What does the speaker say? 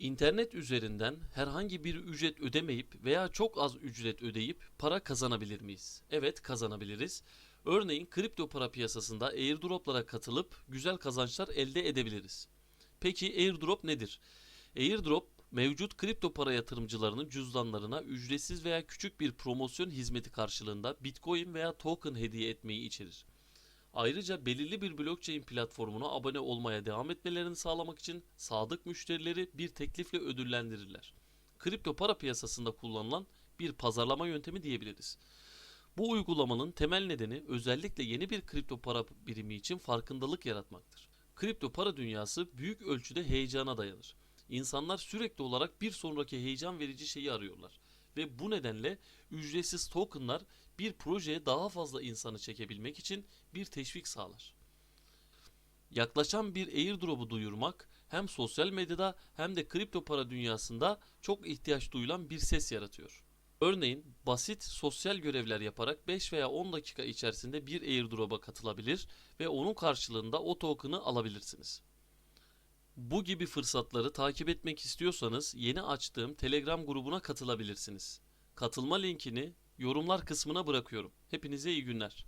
İnternet üzerinden herhangi bir ücret ödemeyip veya çok az ücret ödeyip para kazanabilir miyiz? Evet kazanabiliriz. Örneğin kripto para piyasasında airdroplara katılıp güzel kazançlar elde edebiliriz. Peki airdrop nedir? Airdrop mevcut kripto para yatırımcılarının cüzdanlarına ücretsiz veya küçük bir promosyon hizmeti karşılığında Bitcoin veya token hediye etmeyi içerir. Ayrıca belirli bir blockchain platformuna abone olmaya devam etmelerini sağlamak için sadık müşterileri bir teklifle ödüllendirirler. Kripto para piyasasında kullanılan bir pazarlama yöntemi diyebiliriz. Bu uygulamanın temel nedeni özellikle yeni bir kripto para birimi için farkındalık yaratmaktır. Kripto para dünyası büyük ölçüde heyecana dayanır. İnsanlar sürekli olarak bir sonraki heyecan verici şeyi arıyorlar ve bu nedenle ücretsiz tokenlar bir projeye daha fazla insanı çekebilmek için bir teşvik sağlar. Yaklaşan bir airdrop'u duyurmak hem sosyal medyada hem de kripto para dünyasında çok ihtiyaç duyulan bir ses yaratıyor. Örneğin basit sosyal görevler yaparak 5 veya 10 dakika içerisinde bir airdrop'a katılabilir ve onun karşılığında o token'ı alabilirsiniz. Bu gibi fırsatları takip etmek istiyorsanız yeni açtığım Telegram grubuna katılabilirsiniz. Katılma linkini yorumlar kısmına bırakıyorum. Hepinize iyi günler.